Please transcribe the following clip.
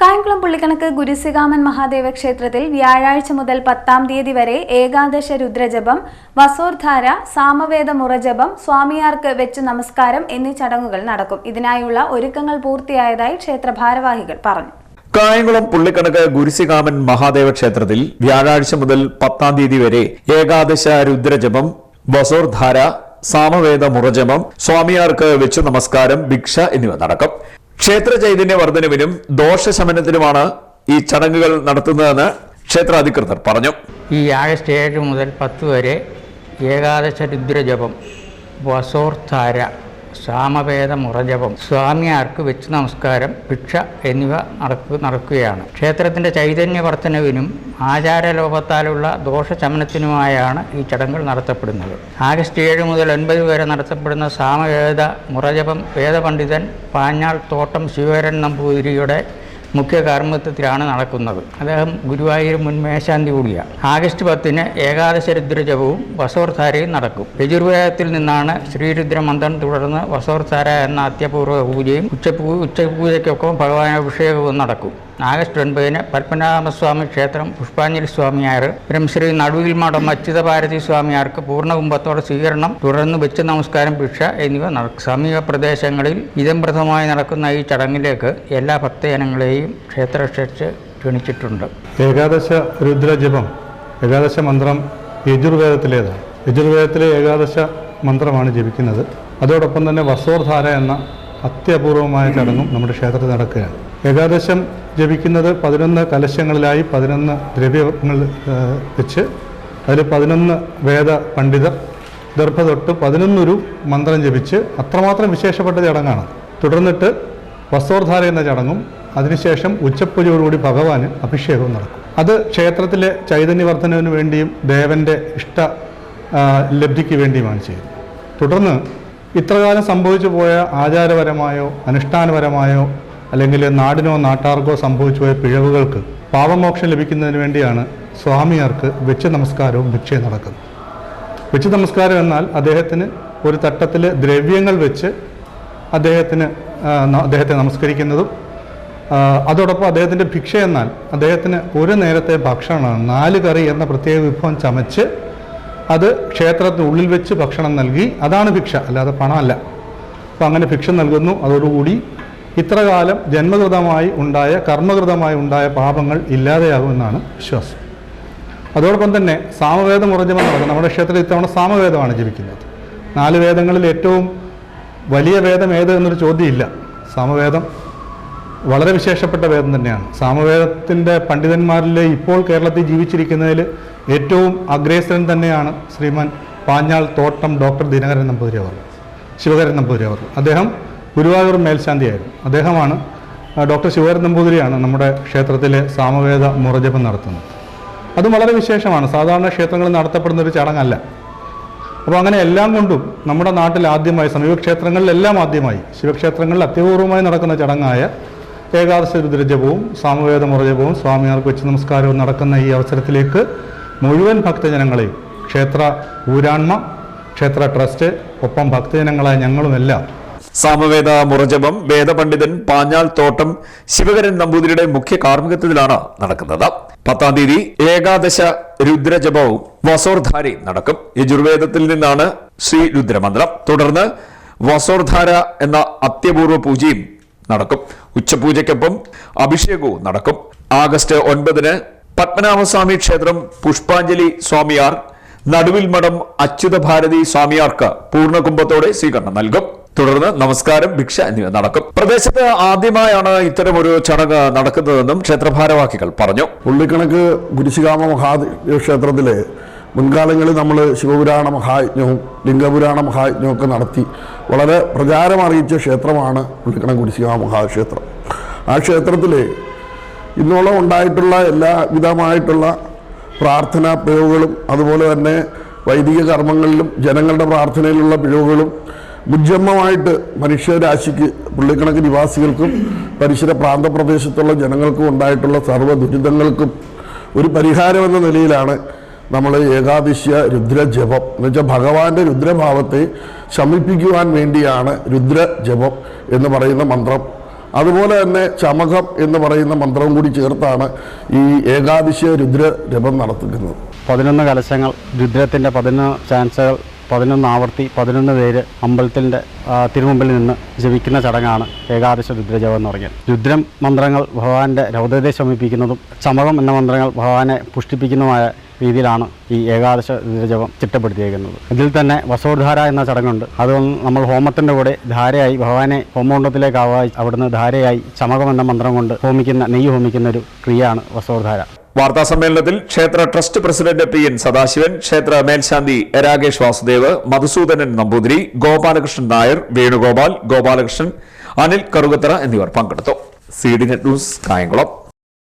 കായംകുളം പുള്ളിക്കണക്ക് ഗുരുസികാമൻ മഹാദേവ ക്ഷേത്രത്തിൽ വ്യാഴാഴ്ച മുതൽ പത്താം തീയതി വരെ ഏകാദശ രുദ്രജപം വസോർധാര സാമവേദ മുറജപം സ്വാമിയാർക്ക് വെച്ച് നമസ്കാരം എന്നീ ചടങ്ങുകൾ നടക്കും. ഇതിനായുള്ള ഒരുക്കങ്ങൾ പൂർത്തിയായതായി ക്ഷേത്ര ഭാരവാഹികൾ പറഞ്ഞു. കായംകുളം പുള്ളിക്കണക്ക് ഗുരുസികാമൻ മഹാദേവ ക്ഷേത്രത്തിൽ വ്യാഴാഴ്ച മുതൽ പത്താം തീയതി വരെ ഏകാദശ രുദ്രജപം വസോർധാര സാമവേദ മുറജപം സ്വാമിയാർക്ക് വെച്ച് നമസ്കാരം ഭിക്ഷ എന്നിവ നടക്കും. ക്ഷേത്ര ചൈതന്യ വർധനവിനും ദോഷശമനത്തിനുമാണ് ഈ ചടങ്ങുകൾ നടത്തുന്നതെന്ന് ക്ഷേത്ര അധികൃതർ പറഞ്ഞു. ഈ ആഗസ്റ്റ് ഏഴ് മുതൽ പത്ത് വരെ ഏകാദശ രുദ്രജപം വസോർധാര സാമവേദ മുറജപം സ്വാമിയാർക്ക് വെച്ച് നമസ്കാരം ഭിക്ഷ എന്നിവ നടക്കു നടക്കുകയാണ്. ക്ഷേത്രത്തിന്റെ ചൈതന്യവർദ്ധനവിനും ആചാരലോപത്താലുള്ള ദോഷശമനത്തിനുമായാണ് ഈ ചടങ്ങുകൾ നടത്തപ്പെടുന്നത്. ആഗസ്റ്റ് ഏഴ് മുതൽ ഒൻപത് വരെ നടത്തപ്പെടുന്ന സാമവേദ മുറജപം വേദപണ്ഡിതൻ പാഞ്ഞാൾ തോട്ടം ശിവകരൻ നമ്പൂതിരിയുടെ മുഖ്യ കർമ്മത്വത്തിലാണ് നടക്കുന്നത്. അദ്ദേഹം ഗുരുവായൂർ മുൻ മേശാന്തി കൂടിയാണ്. ആഗസ്റ്റ് പത്തിന് ഏകാദശ രുദ്രജപവും വസോർധാരയും നടക്കും. യജുർവേദത്തിൽ നിന്നാണ് ശ്രീരുദ്ര മന്ത്രം തുടർന്ന് വസോർധാര എന്ന അത്യപൂർവ പൂജയും ഉച്ചപൂ ഉച്ചപൂജയ്ക്കൊപ്പം ഭഗവാനഭിഷേകവും നടക്കും. ആഗസ്റ്റ് ഒൻപതിന് പത്മനാഭസ്വാമി ക്ഷേത്രം പുഷ്പാഞ്ജലി സ്വാമിയാർ ബ്രഹ്മശ്രീ നടുവിൽ മഠം അച്യുതഭാരതി സ്വാമിയാർക്ക് പൂർണകുംഭത്തോടെ സ്വീകരണം തുടർന്ന് വെച്ച് നമസ്കാരം ഭിക്ഷ എന്നിവ നടക്കും. സമീപ പ്രദേശങ്ങളിൽ ഇതംപ്രദമായി നടക്കുന്ന ഈ ചടങ്ങിലേക്ക് എല്ലാ ഭക്തജനങ്ങളെയും ക്ഷേത്ര ക്ഷണിച്ച് ക്ഷണിച്ചിട്ടുണ്ട്. ഏകാദശ രുദ്രജപം ഏകാദശ മന്ത്രം യജുർവേദത്തിലേതാണ്. യജുർവേദത്തിലെ ഏകാദശ മന്ത്രമാണ് ജപിക്കുന്നത്. അതോടൊപ്പം തന്നെ വസോർധാര എന്ന അത്യപൂർവമായ ചടങ്ങും നമ്മുടെ ക്ഷേത്രത്തിൽ നടക്കുകയാണ്. ഏകാദശം ജപിക്കുന്നത് പതിനൊന്ന് കലശങ്ങളിലായി പതിനൊന്ന് ദ്രവ്യങ്ങൾ വെച്ച് അതിൽ പതിനൊന്ന് വേദ പണ്ഡിതർ ദർഭ തൊട്ട് പതിനൊന്നൊരു മന്ത്രം ജപിച്ച് അത്രമാത്രം വിശേഷപ്പെട്ട ചടങ്ങാണ് തുടർന്നിട്ട് വസ്ത്രോദ്ധാര എന്ന ചടങ്ങും അതിനുശേഷം ഉച്ചപ്പൂജയോടുകൂടി ഭഗവാന് അഭിഷേകവും നടക്കും. അത് ക്ഷേത്രത്തിലെ ചൈതന്യവർദ്ധനവിന് വേണ്ടിയും ദേവന്റെ ഇഷ്ട ലബ്ധിക്ക് വേണ്ടിയുമാണ് ചെയ്യുന്നത്. തുടർന്ന് ഇത്രകാലം സംഭവിച്ചു പോയ ആചാരപരമായോ അനുഷ്ഠാനപരമായോ അല്ലെങ്കിൽ നാടിനോ നാട്ടാർക്കോ സംഭവിച്ചു പോയ പിഴവുകൾക്ക് പാപമോക്ഷം ലഭിക്കുന്നതിന് വേണ്ടിയാണ് സ്വാമിയാർക്ക് വെച്ച് നമസ്കാരവും ഭിക്ഷയും നടക്കുന്നത്. വെച്ച് നമസ്കാരം എന്നാൽ അദ്ദേഹത്തിന് ഒരു തട്ടത്തിൽ ദ്രവ്യങ്ങൾ വെച്ച് അദ്ദേഹത്തിന് അദ്ദേഹത്തെ നമസ്കരിക്കുന്നതും അതോടൊപ്പം അദ്ദേഹത്തിന്റെ ഭിക്ഷ എന്നാൽ അദ്ദേഹത്തിന് ഒരു നേരത്തെ ഭക്ഷണമാണ്. നാല് കറി എന്ന പ്രത്യേക വിഭവം ചമച്ച് അത് ക്ഷേത്രത്തിനുള്ളിൽ വെച്ച് ഭക്ഷണം നൽകി അതാണ് ഭിക്ഷ അല്ലാതെ പണമല്ല. അപ്പോൾ അങ്ങനെ ഭിക്ഷ നൽകുന്നു. അതോടുകൂടി ഇത്രകാലം ജന്മകൃതമായി ഉണ്ടായ കർമ്മകൃതമായി ഉണ്ടായ പാപങ്ങൾ ഇല്ലാതെയാകുമെന്നാണ് വിശ്വാസം. അതോടൊപ്പം തന്നെ സാമവേദം ഉറജമെന്ന് പറയുന്നത് നമ്മുടെ ക്ഷേത്രത്തിൽ ഇത്തവണ സാമവേദമാണ് ജപിക്കുന്നത്. നാല് വേദങ്ങളിൽ ഏറ്റവും വലിയ വേദം ഏത് എന്നൊരു ചോദ്യമില്ല. സാമവേദം വളരെ വിശേഷപ്പെട്ട വേദം തന്നെയാണ്. സാമവേദത്തിന്റെ പണ്ഡിതന്മാരിൽ ഇപ്പോൾ കേരളത്തിൽ ജീവിച്ചിരിക്കുന്നതിൽ ഏറ്റവും അഗ്രേസരൻ തന്നെയാണ് ശ്രീമാൻ പാഞ്ഞാൾ തോട്ടം ഡോക്ടർ ദിനകരൻ നമ്പൂതിരി അവർ ശിവകരൻ നമ്പൂതിരി അവർ അദ്ദേഹം ഗുരുവായൂർ മേൽശാന്തിയായിരുന്നു. അദ്ദേഹമാണ് ഡോക്ടർ ശിവകരൻ നമ്പൂതിരിയാണ് നമ്മുടെ ക്ഷേത്രത്തിലെ സാമവേദ മുറജപം നടത്തുന്നത്. അതും വളരെ വിശേഷമാണ്. സാധാരണ ക്ഷേത്രങ്ങളിൽ നടത്തപ്പെടുന്ന ഒരു ചടങ്ങല്ല. അപ്പോൾ അങ്ങനെ എല്ലാം കൊണ്ടും നമ്മുടെ നാട്ടിൽ ആദ്യമായി സമീപക്ഷേത്രങ്ങളിലെല്ലാം ആദ്യമായി ശിവക്ഷേത്രങ്ങളിൽ അത്യപൂർവമായി നടക്കുന്ന ചടങ്ങായ ഏകാദശ രുദ്രജപവും സാമവേദ മുറജപവും സ്വാമിയാർക്ക് വെച്ച് നമസ്കാരവും നടക്കുന്ന ഈ അവസരത്തിലേക്ക് മുഴുവൻ ഭക്തജനങ്ങളെയും ക്ഷേത്ര ഊരാൺമ ക്ഷേത്ര ട്രസ്റ്റ് ഒപ്പം ഭക്തജനങ്ങളായ ഞങ്ങളുമെല്ലാം സാമവേദ മുറജപം വേദപണ്ഡിതൻ പാഞ്ഞാൽ തോട്ടം ശിവകരൻ നമ്പൂതിരിയുടെ മുഖ്യ കാർമ്മികത്വത്തിലാണ് നടക്കുന്നത്. പത്താം തീയതി ഏകാദശ രുദ്രജപവും വസോർധാരി നടക്കും. യജുർവേദത്തിൽ നിന്നാണ് ശ്രീ രുദ്രമന്ത്രം. തുടർന്ന് വസോർധാര എന്ന അത്യപൂർവ പൂജയും നടക്കും. ഉച്ചപൂജയ്ക്കൊപ്പം അഭിഷേകവും നടക്കും. ആഗസ്റ്റ് ഒൻപതിന് പത്മനാഭസ്വാമി ക്ഷേത്രം പുഷ്പാഞ്ജലി സ്വാമിയാർ നടുവിൽ മഠം അച്യുത ഭാരതി സ്വാമിയാർക്ക് പൂർണകുംഭത്തോടെ സ്വീകരണം നൽകും. തുടർന്ന് നമസ്കാരം ഭിക്ഷ എന്നിവ നടക്കും. പ്രദേശത്ത് ആദ്യമായാണ് ഇത്തരം ഒരു ചടങ്ങ് നടക്കുന്നതെന്നും ക്ഷേത്രഭാരവാഹികൾ പറഞ്ഞു. ഉള്ളിക്കണക്ക് ഗുരുശികാമ മഹാദേവ ക്ഷേത്രത്തിലെ മുൻകാലങ്ങളിൽ നമ്മൾ ശിവപുരാണ മഹായജ്ഞവും ലിംഗപുരാണ മഹായജ്ഞവും ഒക്കെ നടത്തി വളരെ പ്രചാരമറിയിച്ച ക്ഷേത്രമാണ് ഉള്ളിക്കണക്ക് കുടിശ്ശിക മഹാക്ഷേത്രം. ആ ക്ഷേത്രത്തിൽ ഇന്നോളം ഉണ്ടായിട്ടുള്ള എല്ലാവിധമായിട്ടുള്ള പ്രാർത്ഥനാ പിഴവുകളും അതുപോലെ തന്നെ വൈദിക കർമ്മങ്ങളിലും ജനങ്ങളുടെ പ്രാർത്ഥനയിലുള്ള പിഴവുകളും മുജ്ജമ്മമായിട്ട് മനുഷ്യരാശിക്ക് പുള്ളിക്കണക്ക് നിവാസികൾക്കും പരിസര പ്രാന്തപ്രദേശത്തുള്ള ജനങ്ങൾക്കും ഉണ്ടായിട്ടുള്ള സർവ ദുരിതങ്ങൾക്കും ഒരു പരിഹാരമെന്ന നിലയിലാണ് നമ്മൾ ഏകാദശ്യ രുദ്രജപം. എന്ന് വെച്ചാൽ ഭഗവാന്റെ രുദ്രഭാവത്തെ ശമിപ്പിക്കുവാൻ വേണ്ടിയാണ് രുദ്രജപം എന്ന് പറയുന്ന മന്ത്രം. അതുപോലെ തന്നെ ചമകം എന്ന് പറയുന്ന മന്ത്രവും കൂടി ചേർത്താണ് ഈ ഏകാദശ രുദ്രജപം നടത്തുന്നത്. പതിനൊന്ന് കലശങ്ങൾ രുദ്രത്തിന്റെ പതിനൊന്ന് ചാൻസുകൾ പതിനൊന്ന് ആവർത്തി പതിനൊന്ന് പേര് അമ്പലത്തിന്റെ തിരുമുമ്പിൽ നിന്ന് ജപിക്കുന്ന ചടങ്ങാണ് ഏകാദശ രുദ്രജപം എന്ന് പറയുന്നത് രുദ്രം മന്ത്രങ്ങൾ ഭഗവാന്റെ രൗദ്രതയെ ശമിപ്പിക്കുന്നതും ചമകം എന്ന മന്ത്രങ്ങൾ ഭഗവാനെ പുഷ്ടിപ്പിക്കുന്നതുമായ രീതിയിലാണ് ഈ ഏകാദശ രുദ്രജപം ചിട്ടപ്പെടുത്തിയേക്കുന്നത്. ഇതിൽ തന്നെ വസോധാര എന്ന ചടങ്ങുണ്ട്. അത് നമ്മൾ ഹോമത്തിന്റെ കൂടെ ധാരയായി ഭഗവാനെ ഹോമകുണ്ടത്തിലേക്ക് ആവായി. അവിടുന്ന് ധാരയായി ചമകം എന്ന മന്ത്രം കൊണ്ട് ഹോമിക്കുന്ന നെയ്യ് ഹോമിക്കുന്ന ഒരു ക്രിയയാണ് വസോദ്ധാര. വാർത്താ സമ്മേളനത്തിൽ ക്ഷേത്ര trust president P N Sadasivan ക്ഷേത്ര മേൽശാന്തി രാകേഷ് വാസുദേവ് മധുസൂദനൻ നമ്പൂതിരി ഗോപാലകൃഷ്ണൻ നായർ വേണുഗോപാൽ ഗോപാലകൃഷ്ണൻ അനിൽ കറുകത്തറ എന്നിവർ പങ്കെടുത്തു. C D net news Kayamkulam.